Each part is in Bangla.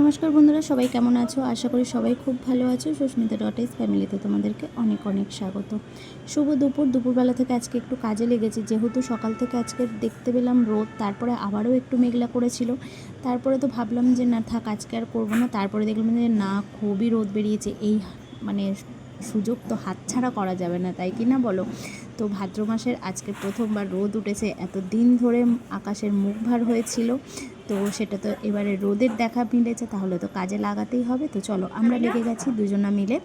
নমস্কার বন্ধুরা, সবাই কেমন আছো? আশা করি সবাই খুব ভালো আছো। সুস্মিতা ডটেস ফ্যামিলিতে তোমাদেরকে অনেক অনেক স্বাগত। শুভ দুপুর। দুপুরবেলা থেকে আজকে একটু কাজে লেগেছি। যেহেতু সকাল থেকে আজকে দেখতে পেলাম রোদ, তারপরে আবারও একটু মেঘলা করেছিল। তারপরে তো ভাবলাম যে, না, থাক, আজকে আর করব না। তারপরে দেখলাম যে, না, খুবই রোদ বেরিয়েছে। এই মানে সুযোগ তো হাতছাড়া করা যাবে না, তাই কি না বলো? তো ভাদ্র মাসের আজকে প্রথমবার রোদ উঠেছে। এত দিন ধরে আকাশের মুখ ভার হয়েছিল। তো সেটা তো এবারে রোদের দেখা মিলেছে, তাহলে তো কাজে লাগাতেই হবে। তো চলো, আমরা লেগে গেছি দুজনা মিলে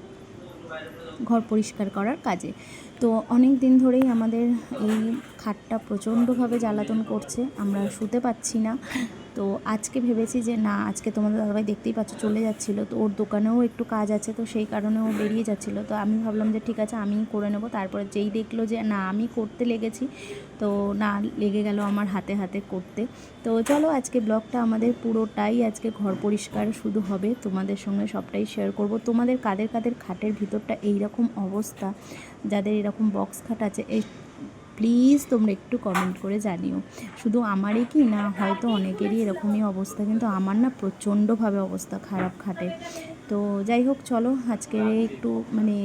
ঘর পরিষ্কার করার কাজে। তো অনেক দিন ধরেই আমাদের এই খাটটা প্রচণ্ডভাবে জ্বালাতন করছে, আমরা শুতে পাচ্ছি না। তো আজকে ভেবেছি যে না, আজকে তোমাদের দাদাভাই দেখতেই পাচ্ছ চলে যাচ্ছিল। তো ওর দোকানেও একটু কাজ আছে, তো সেই কারণে ও বেরিয়ে যাচ্ছিল। তো আমি ভাবলাম যে ঠিক আছে, আমিই করে নেব। তারপরে যেই দেখল যে না, আমি করতে লেগেছি, তো না, লেগে গেল আমার হাতে হাতে করতে। তো চলো, আজকে ব্লগটা আমাদের পুরোটাই আজকে ঘর পরিষ্কার শুধু হবে। তোমাদের সঙ্গে সবটাই শেয়ার করব। তোমাদের কাদের কাদের খাটের ভিতরটা এই রকম অবস্থা? যাদের এরকম বক্স খাট আছে এই প্লিজ তোমরা একটু কমেন্ট করে জানিও। শুধু আমারই কি না, হয়তো অনেকেরই এরকমই অবস্থা, কিন্তু আমার না প্রচণ্ডভাবে অবস্থা খারাপ খাটে। তো যাই হোক, চলো আজকে একটু মানে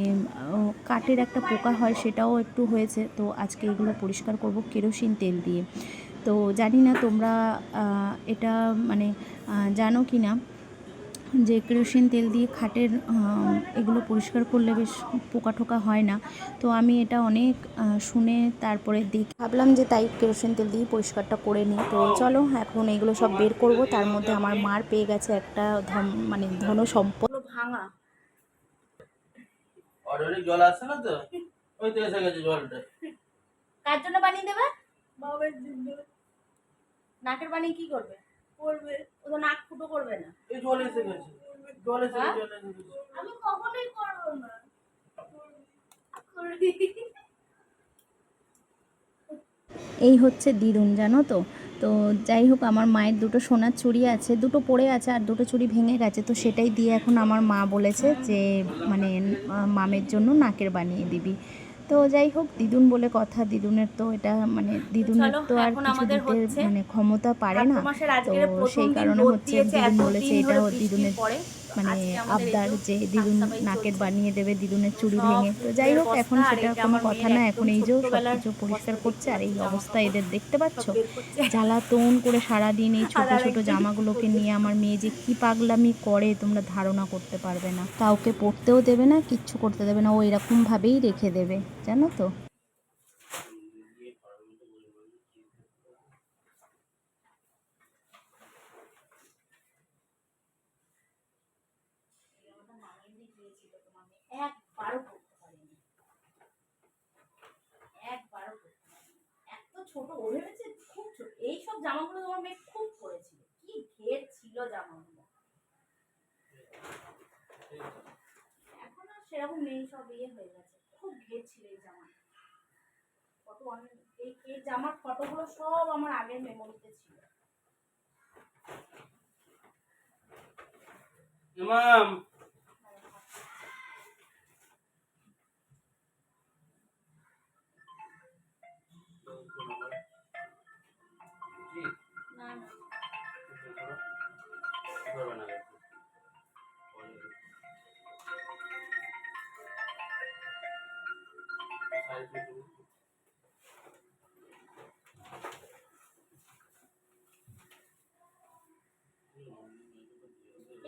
কাঠের একটা পোকা হয় সেটাও একটু হয়েছে। তো আজকে এগুলো পরিষ্কার করব কেরোসিন তেল দিয়ে। তো জানি না তোমরা এটা মানে জানো কি না যে কেরোসিন তেল দিয়ে খাটের এগুলো পরিষ্কার করলে বেশ পোকা টোকা হয় না। তো আমি এটা অনেক শুনে তারপরে দেখি ভাবলাম যে তাই কেরোসিন তেল দিয়ে পরিষ্কারটা করে নিই। তো চলো এখন এগুলো সব বের করব। তার মধ্যে আমার মার পেয়ে গেছে একটা ধন মানে ধন সম্পদ। ভাঙা। জল আসছে না তো? ওই তো এসে গেছে জলটা। কার জন্য বানিয়ে দেবে? নাকের বানিয়ে কি করবে? করবে ও তো নাক ফুটো করবে না। এই জল এসে গেছে। জল এসে হ্যাঁ? গেছে। গেছে আমি কখনোই করব না। এই হচ্ছে দিদুন জানো তো? তো যাই হোক আমার মায়ের দুটো সোনার চুড়ি আছে দুটো পড়ে আছে আর দুটো চুড়ি ভেঙে গেছে। তো সেটাই দিয়ে এখন আমার মা বলেছে যে মানে মামের জন্য নাকের বানিয়ে দিবি। তো যাই হোক দিদুন বলে কথা দিদুনের তো এটা মানে দিদুনের তো আর কিছু দিতে মানে ক্ষমতা পারে না তো সেই কারণে হচ্ছে দিদুন বলেছে এটা দিদুনের। মানে আবদার যে দিদুন নাকের বানিয়ে দেবে দিদুনের চুড়ি ভেঙে। তো যাই হোক এখন সেটা কোনো কথা না এখন এই যে সব কিছু পরিষ্কার করছে আর এই অবস্থা এদের দেখতে পাচ্ছ। জ্বালাতন করে সারাদিন এই ছোট ছোট জামাগুলোকে নিয়ে আমার মেয়ে যে কি পাগলামি করে তোমরা ধারণা করতে পারবে না। কাউকে পড়তেও দেবে না কিচ্ছু করতে দেবে না ও এরকম ভাবেই রেখে দেবে জানো তো একবারও করতে পারিনি একবারও করতে পারিনি এত ছোট, ও ভেবেছে খুব ছোট। এইসব জামাগুলো তোমার মেয়ে খুব পরেছিল কি ঘের ছিল জামাগুলো। এখন আর সেরকম নেই, সব ইয়ে হয়ে গেছে। খুব ঘের ছিল এই জামা। কত অনেক, এই জামার ফটোগুলো সব আমার আগের মেমোরিতে ছিল। ইমাম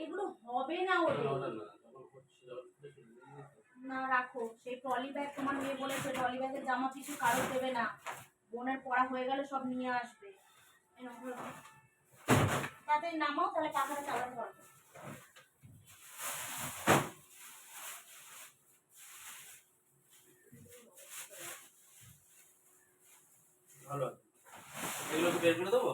এগুলো হবে না ওটা না, রাখো। সেই ট্রলি ব্যাগ তোমার মেয়ে বলেছে ট্রলি ব্যাগের জামা কিছু কারও দেবে না। বোনের পড়া হয়ে গেলে সব নিয়ে আসবে। তাড়াতাড়ি নামাও তাহলে পাখাটা চালাতে পারবে। ভালো আছে। এগুলো কি বের করে দেবো?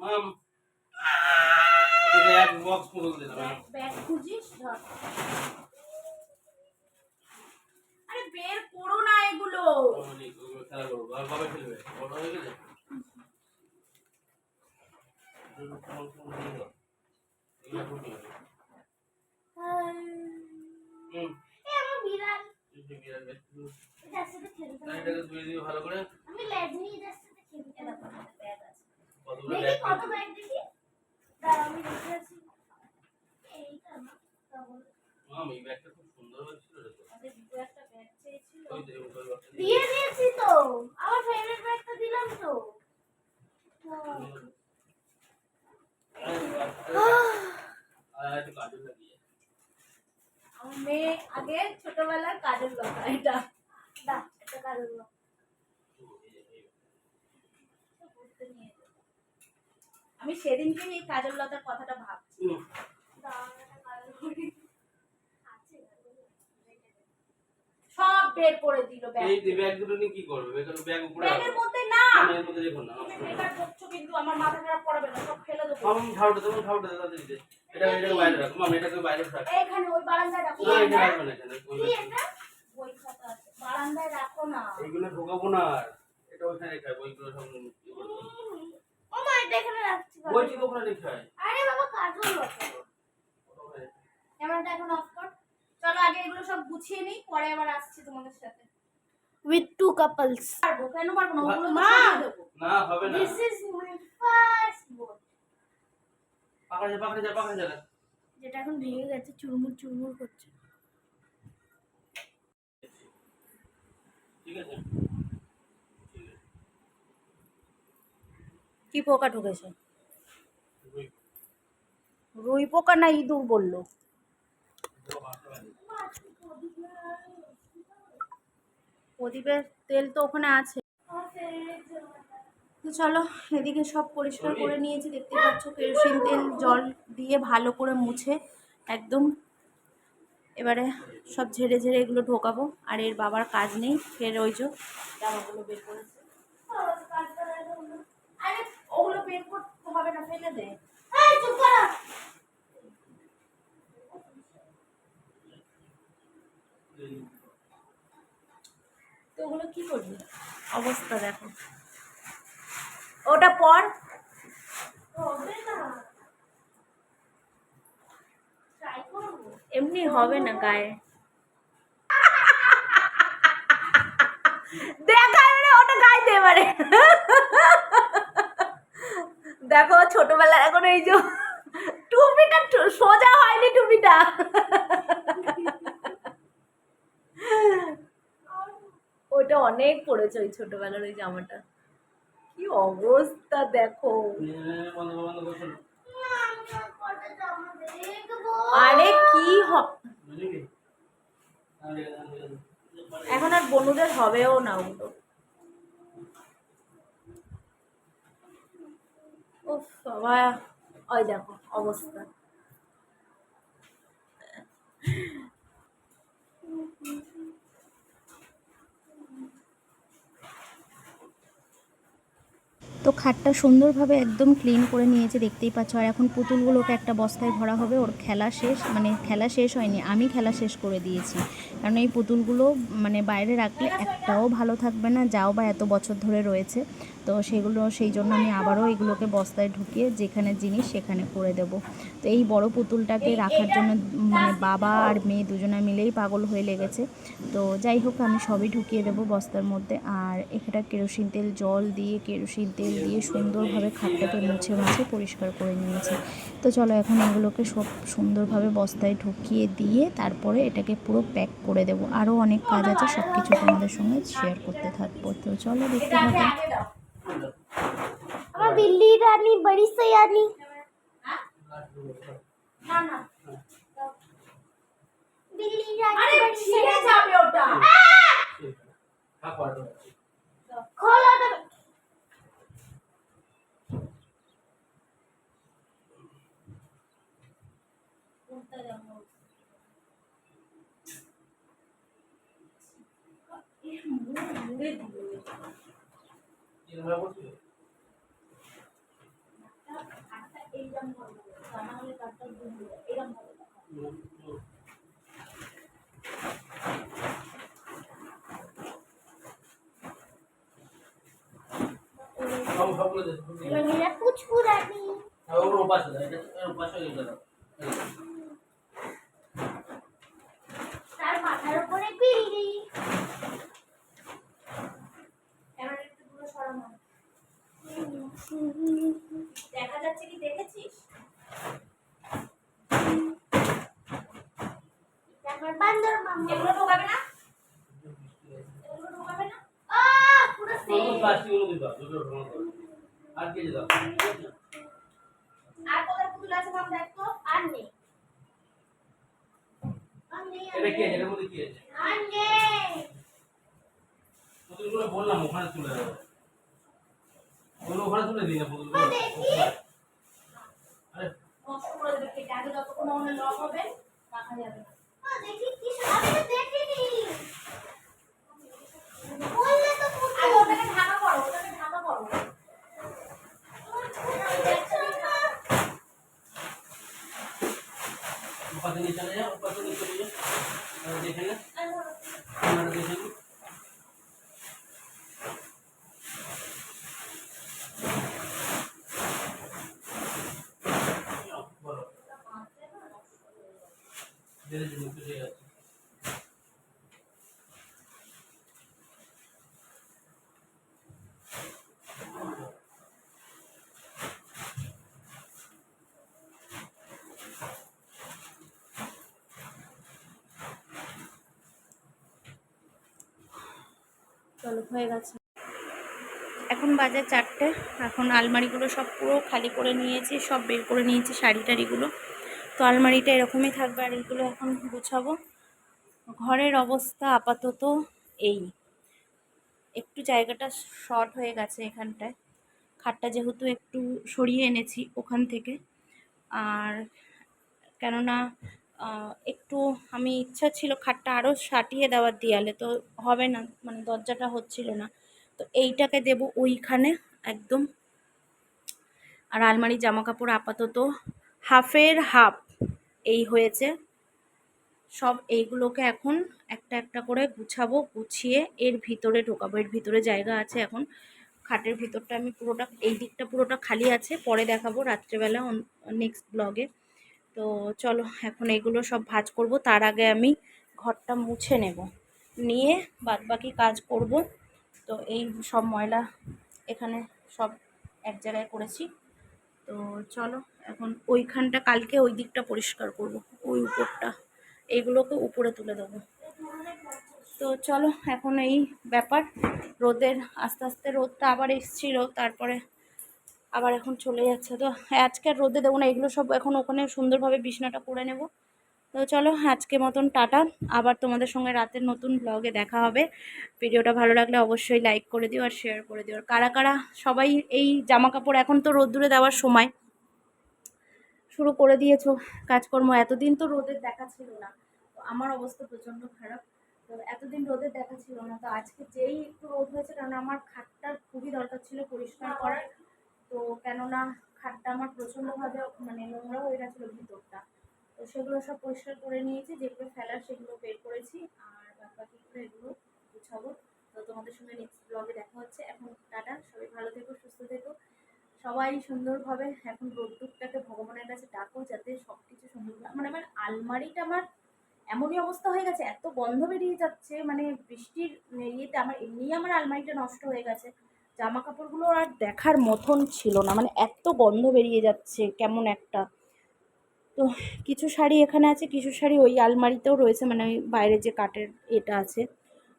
মাম। এক বক্স পুরো দিলাম ব্যাগ ব্যাগ খুঁজিস ধর। আরে বের করো না এগুলো। খেলা করব। আর কবে খেলবে। বড় হয়ে গেলে ভালো করে আমি লেজ নিয়ে কত ব্যাগ দেখি আমি দেখে আছি এইটা এই ব্যাগটা খুব সুন্দর হয়েছিল রে তো আমাদের দুটো একটা ব্যাগ চেয়েছিল দিয়ে দিয়েছি তো আমার ফেভারিট ব্যাগটা দিলাম তো আর একটু কাজল লাগিয়ে আমার মেয়ে আগে ছোটবেলার কাজের এটা। এটা কাজের আমি সেদিনকে এই কাজল লতার কথাটা ভাবছি। সব বের করে দিল ব্যাগ এই ব্যাগ দুটো নিয়ে কি করবে? ব্যাগের ব্যাগ উপরে ব্যাগের মধ্যে না। এর মধ্যে দেখো না তুমি বেকার করছ কিন্তু আমার মাথা খারাপ পড়বে না সব ফেলে দেবো। মাম ঝাউটা দেবো ঝাউটা দেবো তাড়াতাড়ি দে। এটা বাইরে রাখো। মাম এটাকে বাইরে রাখো। এইখানে ওই বারান্দায় রাখো। না এটা রাখবে না এখানে ওই কি এটা? বই খাতা আছে। বারান্দায় রাখো না। এইগুলো ঢোকাবো না আর। এটা ওইখানে রেখে বইগুলো সব ও মা এটা এখানে রাখছি। বইটি ওখানে রেখে আরে বাবা কাজল ওখানে। ক্যামেরাটা এখন অফ কর। চলো আগে এগুলো সব গুছিয়ে নিই পরে আবার আসছি তোমাদের সাথে। With two couples. পারব? কেন পারব না? ওগুলো মা! না হবে না। This is my first board পাকা যা পাকা যা পাকা যা যেটা এখন ভেঙে গেছে চুরমুর চুরমুর করছে। ঠিক আছে। কি পোকা ঢুকেছে? রুই। পোকা না ইঁদুর বলল পুরো বাসা বাঁধি। প্রদীপের তেল তো ওখানে আছে। তো চলো, এদিকে সব পরিষ্কার করে নিয়েছি দেখতে পাচ্ছ কেরোসিন তেল, জল দিয়ে ভালো করে মুছে একদম। এবারে সব ঝেড়ে ঝেড়ে এগুলো ঢোকাবো, আর এর বাবার কাজ নেই, ফের ওই যে জামাগুলো বের করেছে। হবে না, ফেলে দে। তো ওগুলো কি করবি? অবস্থা দেখো। ওটা পর। এমনি হবে না গায়ে। দেখায় মানে ওটা গায়ে দে এবারে দেখো ছোটবেলা এখন এই যে টুপিটা সোজা হয়নি টুপিটা। ওটা অনেক পড়েছে ওই ছোটবেলার ওই জামাটা কি অবস্থা দেখো। আরে কি। এখন আর বনুদের হবেও না ওগুলো উফ, বাবা ওই দেখো, অবস্থা তো খাটটা সুন্দরভাবে একদম ক্লিন করে নিয়েছে, দেখতেই পাচ্ছ। আর এখন পুতুলগুলোকে একটা বস্তায় ভরা হবে, ওর খেলা শেষ মানে খেলা শেষ হয়নি, আমি খেলা শেষ করে দিয়েছি। কারণ এই পুতুলগুলো মানে বাইরে রাখলে একটাও ভালো থাকবে না, যাও বা এত বছর ধরে রয়েছে। তো সেগুলো সেই জন্য আমি আবারও এগুলোকে বস্তায় ঢুকিয়ে যেখানে জিনিস সেখানে করে দেব। তো এই বড় পুতুলটাকে রাখার জন্য মানে বাবা আর মেয়ে দুজনে মিলেই পাগল হয়ে লেগেছে। তো যাই হোক, আমি সবই ঢুকিয়ে দেবো বস্তার মধ্যে। আর এখানটা কেরোসিন তেল, জল দিয়ে, কেরোসিন তেল দিয়ে সুন্দরভাবে খাটটাকে মুছে মুছে পরিষ্কার করে নিয়েছি। তো চলো এখন এগুলোকে সব সুন্দরভাবে বস্তায় ঢুকিয়ে দিয়ে তারপরে এটাকে পুরো প্যাক করে দেবো। আরও অনেক কাজ আছে সব কিছু তোমাদের সঙ্গে শেয়ার করতে থাকব। তো চলো দেখতে থাকো। আগে দাও আমার বিল্লি রানী বড়ি সয়ানি হ্যাঁ? না না বিল্লি আরে রানী ছিঁড়ে যাবে ওটা থাক, আর তো আছে। খোলা কোনটা যাব? এ মুড়ে মুড়ে দিল এটা। এরকম ভাবে করছিস? হাতটা এইরকম ভাবে দেবো। তা না হলে কাঠটা ডুবে যাবে। এরকম ভাবে দেবো। হুম, হুম। সব সবগুলো দে, সবগুলো দে। মেরা পুচকু রানী আর ওর ওপাশে দাও, এটা এর ওপাশে এটা দাও। এই যে। তার মাথার উপরে বিল্লি এগুলো ঢোকাবে না? এগুলো ঢোকাবে না? আহ পুরো অন্য প্লাস্টিক দিবা দুটো ঢোকানো আর কে দাও আর কোথায় পুতুল আছে মাম দেখ? আর নেই। আর নেই এটা কি নেই। মধ্যে কি আছে? আর নেই। পুতুলগুলো বললাম ওখানে তুলে দাও বলো ওখানে তুলে দিই না পুতুলগুলো। আরে। নষ্ট করে দেবে কেটে। আগে যতক্ষণ ওখানে লক হবে রাখা যাবে না। দেখি। কি সব- আমি তো দেখিনি বললে তো পুরো আগে ওটাকে ঢাকা করো ওটাকে ঢাকা করো পাশে নিয়ে চলে যাও পাশে নিয়ে চলে যাও তাহলে দেখে না আপনারা দেখে নিন বলো ধীরে ধীরে মুখে দিয়ে যাচ্ছে চলো হয়ে গেছে। এখন বাজার চারটে। এখন আলমারিগুলো সব পুরো খালি করে নিয়েছি, সব বের করে নিয়েছি শাড়ি টাড়িগুলো। তো আলমারিটা এরকমই থাকবে আর এইগুলো এখন গুছাবো। ঘরের অবস্থা আপাতত এই। একটু জায়গাটা শর্ট হয়ে গেছে এখানটায়। খাটটা যেহেতু একটু সরিয়ে এনেছি ওখান থেকে। আর কেননা একটু আমি ইচ্ছা ছিল খাটটা আরও সাটিয়ে দেওয়ার দেয়ালে, তো হবে না মানে দরজাটা হচ্ছিল না। তো এইটাকে দেব ওইখানে একদম। আর আলমারির জামা কাপড় আপাতত হাফের হাফ এই হয়েছে। সব এইগুলোকে এখন একটা একটা করে গুছাবো, গুছিয়ে এর ভিতরে ঢোকাবো। এর ভিতরে জায়গা আছে এখন। খাটের ভিতরটা আমি পুরোটা, এই দিকটা পুরোটা খালি আছে, পরে দেখাবো রাত্রেবেলা নেক্সট ব্লগে তো চলো এখন এগুলো সব ভাজ করব। তার আগে আমি ঘরটা মুছে নেব। নিয়ে বাদবাকি কাজ করব। তো এই সব ময়লা এখানে সব এক জায়গায় করেছি। তো চলো এখন ওইখানটা কালকে ওই দিকটা পরিষ্কার করব। ওই উপরটা এইগুলোকে উপরে তুলে দেবো। তো চলো এখন এই ব্যাপার। রোদের আস্তে আস্তে রোদটা আবার এসছিল, তারপরে আবার এখন চলে যাচ্ছে। তো আজকে আর রোদে দেবো না, এগুলো সব এখন ওখানে সুন্দরভাবে বিছনাটা করে নেব। তো চলো, আজকে মতন টাটা। আবার তোমাদের সঙ্গে রাতের নতুন ব্লগে দেখা হবে। ভিডিওটা ভালো লাগলে অবশ্যই লাইক করে দিও আর শেয়ার করে দিও। আর কারা কারা সবাই এই জামা কাপড় এখন তো রোদ্দুরে দেওয়ার সময় শুরু করে দিয়েছ কাজকর্ম, এতদিন তো রোদের দেখা ছিল না। তো আমার অবস্থা প্রচণ্ড খারাপ। তো এতদিন রোদের দেখা ছিল না। তো আজকে যেই একটু রোদ হয়েছে, কারণ আমার খাটটার খুবই দরকার ছিল পরিষ্কার করার। তো কেননা খাটটা আমার প্রচণ্ডভাবে মানে নোংরা হয়ে গেছিল ভিতরটা। তো সেগুলো সব পরিষ্কার করে নিয়েছি যেগুলো ফেলার সেগুলো বের করেছি, আর বাদ বাকিগুলো এগুলো গুছাবো। তো তোমাদের সঙ্গে নেক্সট ব্লগে দেখা হচ্ছে। এখন টাটা, সবাই ভালো থেকো, সুস্থ থেকো। সবাই সুন্দরভাবে এখন রোদ্দুরটাকে ভগবানের কাছে ডাকো, যাতে সব কিছু সুন্দর মানে আমার আলমারিটা আমার এমনই অবস্থা হয়ে গেছে, এত গন্ধ বেরিয়ে যাচ্ছে মানে বৃষ্টির ইয়েতে আমার, এমনিই আমার আলমারিটা নষ্ট হয়ে গেছে। জামা কাপড়গুলো আর দেখার মতন ছিল না। মানে এত গন্ধ বেরিয়ে যাচ্ছে, কেমন একটা। তো কিছু শাড়ি এখানে আছে, কিছু শাড়ি ওই আলমারিতেও রয়েছে মানে ওই বাইরে যে কাঠের এটা আছে।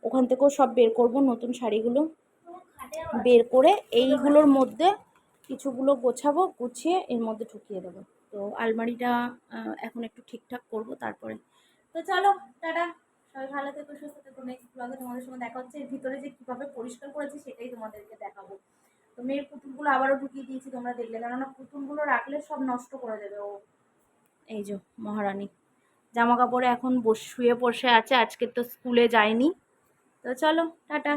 ওখান থেকেও সব বের করব, নতুন শাড়িগুলো বের করে এইগুলোর মধ্যে কিছুগুলো গোছাবো, গুছিয়ে এর মধ্যে ঢুকিয়ে দেবো। তো আলমারিটা এখন একটু ঠিকঠাক করব তারপরে। তো চলো, টাটা। সবাই ভালো থেকো, সুস্থ থেকো। নেক্সট ব্লগে তোমাদের সঙ্গে দেখা হচ্ছে। ভিতরে যে কীভাবে পরিষ্কার করেছি সেটাই তোমাদেরকে দেখাবো। তো মেয়ের পুতুলগুলো আবারও ঢুকিয়ে দিয়েছি, তোমরা দেখলে। কেননা পুতুলগুলো রাখলে সব নষ্ট করে দেবে ও। এই যে, মহারানী। জামা কাপড়ে এখন বস, শুয়ে বসে আছে। আজকে তো স্কুলে যায়নি। তো চলো, টাটা।